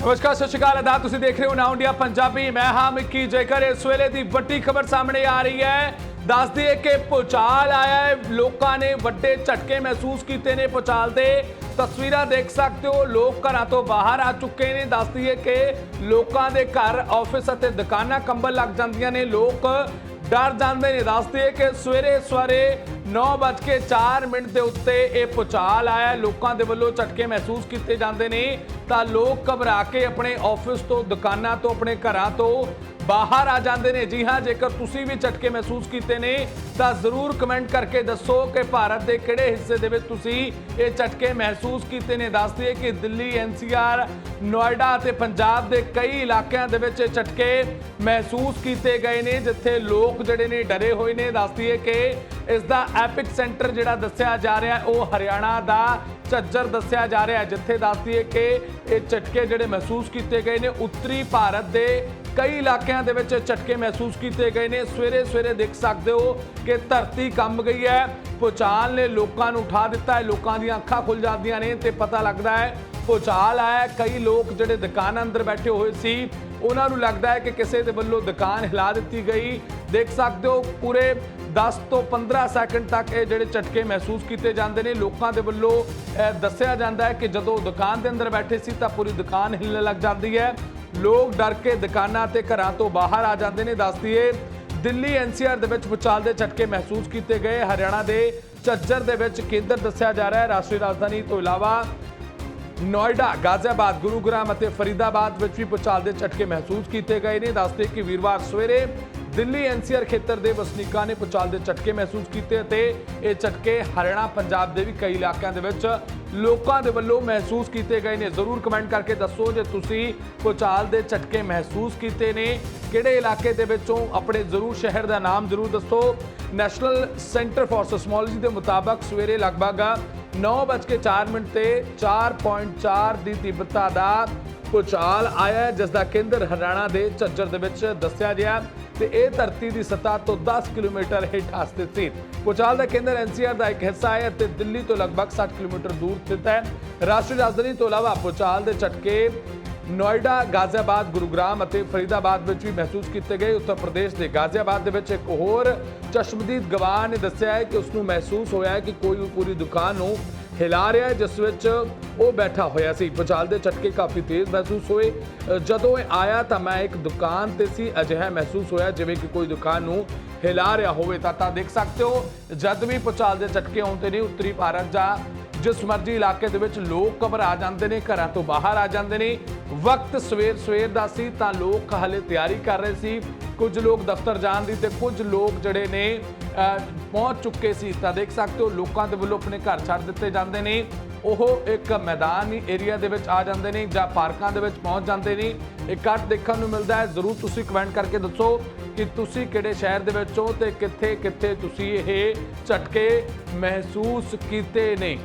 ਨਮਸਕਾਰ, ਸਤਿ ਸ਼੍ਰੀ ਅਕਾਲ ਅਦਾ ਤੁਸੀਂ ਦੇਖ ਰਹੇ ਹੋ ਨਾਉ ਇੰਡੀਆ ਪੰਜਾਬੀ। ਮੈਂ ਹਾਂ ਮਿੱਕੀ ਜੇਕਰ। ਇਸ ਵੇਲੇ ਦੀ ਵੱਡੀ ਖਬਰ ਸਾਹਮਣੇ ਆ ਰਹੀ ਹੈ। ਦੱਸ ਦਈਏ ਕਿ ਭੂਚਾਲ ਆਇਆ ਹੈ। ਲੋਕਾਂ ਨੇ ਵੱਡੇ ਝਟਕੇ ਮਹਿਸੂਸ ਕੀਤੇ ਨੇ ਭੂਚਾਲ ਦੇ। ਤਸਵੀਰਾਂ ਦੇਖ ਸਕਦੇ ਹੋ। ਲੋਕ ਘਰਾਂ ਤੋਂ ਬਾਹਰ ਆ ਚੁੱਕੇ ਨੇ। ਦੱਸ ਦਈਏ ਕਿ ਲੋਕਾਂ ਦੇ ਘਰ ਆਫਿਸ ਅਤੇ ਦੁਕਾਨਾਂ ਕੰਬਲ ਲੱਗ ਜਾਂਦੀਆਂ ਨੇ। ਲੋਕ ਡਰ ਜਾਂਦੇ ਨੇ। ਦੱਸਦੇ ਕਿ ਸਵੇਰੇ ਸਵੇਰੇ 9:04 ਮਿੰਟ ਦੇ ਉੱਤੇ ਇਹ ਪੁਚਾਲ ਆਇਆ। ਲੋਕਾਂ ਦੇ ਵੱਲੋਂ ਝਟਕੇ ਮਹਿਸੂਸ ਕੀਤੇ ਜਾਂਦੇ ਨੇ। ਤਾਂ ਲੋਕ ਘਬਰਾ ਕੇ ਆਪਣੇ ਆਫਿਸ ਤੋਂ, ਦੁਕਾਨਾਂ ਤੋਂ, ਆਪਣੇ ਘਰਾਂ ਤੋਂ ਬਾਹਰ ਆ ਜਾਂਦੇ ਨੇ। ਜੀ ਹਾਂ, ਜੇਕਰ ਤੁਸੀਂ ਵੀ ਝਟਕੇ ਮਹਿਸੂਸ ਕੀਤੇ ਨੇ, ਤਾਂ ਜ਼ਰੂਰ ਕਮੈਂਟ ਕਰਕੇ ਦੱਸੋ ਕਿ ਭਾਰਤ ਦੇ ਕਿਹੜੇ ਹਿੱਸੇ ਦੇ ਵਿੱਚ ਤੁਸੀਂ ਇਹ ਝਟਕੇ ਮਹਿਸੂਸ ਕੀਤੇ ਨੇ। ਦੱਸ ਦਈਏ ਕਿ ਦਿੱਲੀ ਐਨਸੀਆਰ ਨੋਇਡਾ ਅਤੇ ਪੰਜਾਬ ਦੇ ਕਈ ਇਲਾਕਿਆਂ ਦੇ ਵਿੱਚ ਇਹ ਝਟਕੇ ਮਹਿਸੂਸ ਕੀਤੇ ਗਏ ਨੇ, ਜਿੱਥੇ ਲੋਕ ਜਿਹੜੇ ਨੇ ਡਰੇ ਹੋਏ ਨੇ। ਦੱਸ ਦਈਏ ਕਿ ਇਸ ਦਾ ਐਪਿਕ ਸੈਂਟਰ ਜਿਹੜਾ ਦੱਸਿਆ ਜਾ ਰਿਹਾ ਉਹ ਹਰਿਆਣਾ ਦਾ ਝੱਜਰ ਦੱਸਿਆ ਜਾ ਰਿਹਾ ਜਿੱਥੇ ਦੱਸਦੀਏ ਕਿ ਇਹ ਝਟਕੇ ਜਿਹੜੇ ਮਹਿਸੂਸ ਕੀਤੇ ਗਏ ਨੇ, ਉੱਤਰੀ ਭਾਰਤ ਦੇ ਕਈ ਇਲਾਕਿਆਂ ਦੇ ਵਿੱਚ ਝਟਕੇ ਮਹਿਸੂਸ ਕੀਤੇ ਗਏ ਨੇ ਸਵੇਰੇ ਸਵੇਰੇ ਦੇਖ ਸਕਦੇ ਹੋ ਕਿ ਧਰਤੀ ਕੰਬ ਗਈ ਹੈ, ਭੂਚਾਲ ਨੇ ਲੋਕਾਂ ਨੂੰ ਉਠਾ ਦਿੱਤਾ ਹੈ, ਲੋਕਾਂ ਦੀਆਂ ਅੱਖਾਂ ਖੁੱਲ ਜਾਂਦੀਆਂ ਨੇ ਤੇ ਪਤਾ ਲੱਗਦਾ ਹੈ, ਭੂਚਾਲ ਆਇਆ ਹੈ। ਕਈ ਲੋਕ ਜਿਹੜੇ ਦੁਕਾਨ ਅੰਦਰ ਬੈਠੇ ਹੋਏ ਸੀ, ਉਹਨਾਂ ਨੂੰ ਲੱਗਦਾ ਹੈ ਕਿ ਕਿਸੇ ਦੇ ਵੱਲੋਂ ਦੁਕਾਨ ਹਿਲਾ ਦਿੱਤੀ ਗਈ ਦੇਖ ਸਕਦੇ ਹੋ ਪੂਰੇ 10 ਤੋਂ 15 ਸੈਕਿੰਡ ਤੱਕ ਇਹ ਜਿਹੜੇ ਝਟਕੇ ਮਹਿਸੂਸ ਕੀਤੇ ਜਾਂਦੇ ਨੇ। ਲੋਕਾਂ ਦੇ ਵੱਲੋਂ ਦੱਸਿਆ ਜਾਂਦਾ ਹੈ ਕਿ ਜਦੋਂ ਦੁਕਾਨ ਦੇ ਅੰਦਰ ਬੈਠੇ ਸੀ ਤਾਂ ਪੂਰੀ ਦੁਕਾਨ ਹਿੱਲਣ ਲੱਗ ਜਾਂਦੀ ਹੈ। ਲੋਕ ਡਰ ਕੇ ਦੁਕਾਨਾਂ ਤੇ ਘਰਾਂ ਤੋਂ ਬਾਹਰ ਆ ਜਾਂਦੇ ਨੇ। ਦੱਸ ਦਈਏ, ਦਿੱਲੀ ਐਨਸੀਆਰ ਦੇ ਵਿੱਚ ਭੂਚਾਲ ਦੇ ਝਟਕੇ ਮਹਿਸੂਸ ਕੀਤੇ ਗਏ। ਹਰਿਆਣਾ ਦੇ ਝੱਜਰ ਦੇ ਵਿੱਚ ਕੇਂਦਰ ਦੱਸਿਆ ਜਾ ਰਿਹਾ ਹੈ। ਰਾਸ਼ਟਰੀ ਰਾਜਧਾਨੀ ਤੋਂ ਇਲਾਵਾ ਨੋਇਡਾ, ਗਾਜ਼ੀਆਬਾਦ, ਗੁਰੂਗ੍ਰਾਮ ਅਤੇ ਫਰੀਦਾਬਾਦ ਵਿੱਚ ਵੀ ਭੂਚਾਲ ਦੇ ਝਟਕੇ ਮਹਿਸੂਸ ਕੀਤੇ ਗਏ ਨੇ। ਦੱਸਦੇ ਕਿ ਵੀਰਵਾਰ ਸਵੇਰੇ ਦਿੱਲੀ ਐਨਸੀਆਰ ਖੇਤਰ ਦੇ ਵਸਨੀਕਾਂ ਨੇ ਭੂਚਾਲ ਦੇ ਝਟਕੇ ਮਹਿਸੂਸ ਕੀਤੇ ਅਤੇ ਇਹ ਝਟਕੇ ਹਰਿਆਣਾ, ਪੰਜਾਬ ਦੇ ਵੀ ਕਈ ਇਲਾਕਿਆਂ ਦੇ ਵਿੱਚ ਲੋਕਾਂ ਦੇ ਵੱਲੋਂ ਮਹਿਸੂਸ ਕੀਤੇ ਗਏ ਨੇ। ਜ਼ਰੂਰ ਕਮੈਂਟ ਕਰਕੇ ਦੱਸੋ ਜੇ ਤੁਸੀਂ ਭੂਚਾਲ ਦੇ ਝਟਕੇ ਮਹਿਸੂਸ ਕੀਤੇ ਨੇ। ਕਿਹੜੇ ਇਲਾਕੇ ਦੇ ਵਿੱਚੋਂ? ਆਪਣੇ ਜ਼ਰੂਰ ਸ਼ਹਿਰ ਦਾ ਨਾਮ ਜ਼ਰੂਰ ਦੱਸੋ। ਨੈਸ਼ਨਲ ਸੈਂਟਰ ਫਾਰ ਸਿਸਮੋਲੋਜੀ ਦੇ ਮੁਤਾਬਕ ਸਵੇਰੇ ਲਗਭਗ 9:04 ਮਿੰਟ ਤੇ 4.4 ਦੀ ਤੀਬਰਤਾ ਦਾ ਭੂਚਾਲ ਆਇਆ ਹੈ, ਜਿਸ ਦਾ ਕੇਂਦਰ ਹਰਿਆਣਾ ਦੇ ਝੱਜਰ ਦੇ ਵਿੱਚ ਦੱਸਿਆ ਗਿਆ ਤੇ ਇਹ ਧਰਤੀ ਦੀ ਸਤਹ ਤੋਂ 10 ਕਿਲੋਮੀਟਰ ਹੇਠਾਂ ਸਥਿਤ। ਸੀ ਭੂਚਾਲ ਦਾ ਕੇਂਦਰ ਐਨਸੀਆਰ ਦਾ ਇੱਕ ਹਿੱਸਾ ਹੈ ਅਤੇ ਦਿੱਲੀ ਤੋਂ ਲਗਭਗ 60 ਕਿਲੋਮੀਟਰ ਦੂਰ ਸਥਿਤ ਹੈ। ਰਾਸ਼ਟਰੀ ਰਾਜਧਾਨੀ ਤੋਂ ਇਲਾਵਾ ਭੂਚਾਲ ਦੇ ਝਟਕੇ ਨੋਇਡਾ ਗਾਜ਼ੀਆਬਾਦ ਗੁਰੂਗ੍ਰਾਮ ਅਤੇ ਫਰੀਦਾਬਾਦ ਵਿੱਚ ਵੀ ਮਹਿਸੂਸ ਕੀਤੇ ਗਏ। ਉੱਤਰ ਪ੍ਰਦੇਸ਼ ਦੇ ਗਾਜ਼ੀਆਬਾਦ ਦੇ ਵਿੱਚ ਇੱਕ ਹੋਰ ਚਸ਼ਮਦੀਦ ਗਵਾਹ ਨੇ ਦੱਸਿਆ ਹੈ ਕਿ ਉਸ ਨੂੰ ਮਹਿਸੂਸ ਹੋਇਆ ਹੈ ਕਿ ਕੋਈ ਪੂਰੀ ਦੁਕਾਨ ਨੂੰ ਹਿਲਾ ਰਿਹਾ ਜਿਸ ਵਿੱਚ ਉਹ ਬੈਠਾ ਹੋਇਆ ਸੀ। ਭੂਚਾਲ ਦੇ ਝਟਕੇ ਕਾਫੀ ਤੇਜ਼ ਮਹਿਸੂਸ ਹੋਏ। ਜਦੋਂ ਇਹ ਆਇਆ ਤਾਂ ਮੈਂ ਇੱਕ ਦੁਕਾਨ ਤੇ ਸੀ, ਅਜਿਹਾ ਮਹਿਸੂਸ ਹੋਇਆ ਜਿਵੇਂ ਕਿ ਕੋਈ ਦੁਕਾਨ ਨੂੰ ਹਿਲਾ ਰਿਹਾ ਹੋਵੇ। ਤਾਂ ਤਾਂ ਦੇਖ ਸਕਦੇ ਹੋ, ਜਦ ਵੀ ਭੂਚਾਲ ਦੇ ਝਟਕੇ ਆਉਂਦੇ ਨੇ ਉੱਤਰੀ ਭਾਰਤ ਜਾਂ ਜਿਸ ਮਰਜ਼ੀ ਇਲਾਕੇ ਦੇ ਵਿੱਚ ਲੋਕ ਘਬਰਾ ਜਾਂਦੇ ਨੇ, ਘਰਾਂ ਤੋਂ ਬਾਹਰ ਆ ਜਾਂਦੇ ਨੇ। ਵਕਤ ਸਵੇਰ ਸਵੇਰ ਦਾ ਸੀ ਤਾਂ ਲੋਕ ਹਲੇ ਤਿਆਰੀ ਕਰ ਰਹੇ ਸੀ। ਕੁਝ ਲੋਕ ਦਫ਼ਤਰ ਜਾਣ ਦੀ ਤੇ ਕੁਝ ਲੋਕ ਜਿਹੜੇ ਨੇ ਪਹੁੰਚ ਚੁੱਕੇ ਸੀ। ਤਾਂ ਦੇਖ ਸਕਦੇ ਹੋ, ਲੋਕਾਂ ਦੇ ਵੱਲੋਂ ਆਪਣੇ ਘਰ ਛੱਡ ਦਿੱਤੇ ਜਾਂਦੇ ਨੇ। ਉਹ ਇੱਕ ਮੈਦਾਨੀ ਏਰੀਆ ਦੇ ਵਿੱਚ ਆ ਜਾਂਦੇ ਨੇ ਜਾਂ ਪਾਰਕਾਂ ਦੇ ਵਿੱਚ ਪਹੁੰਚ ਜਾਂਦੇ ਨੇ। ਇਕੱਠ ਦੇਖਣ ਨੂੰ ਮਿਲਦਾ ਹੈ। ਜ਼ਰੂਰ ਤੁਸੀਂ ਕਮੈਂਟ ਕਰਕੇ ਦੱਸੋ ਕਿ ਤੁਸੀਂ ਕਿਹੜੇ ਸ਼ਹਿਰ ਦੇ ਵਿੱਚ ਹੋ ਤੇ ਕਿੱਥੇ ਕਿੱਥੇ ਤੁਸੀਂ ਇਹ ਝਟਕੇ ਮਹਿਸੂਸ ਕੀਤੇ ਨੇ।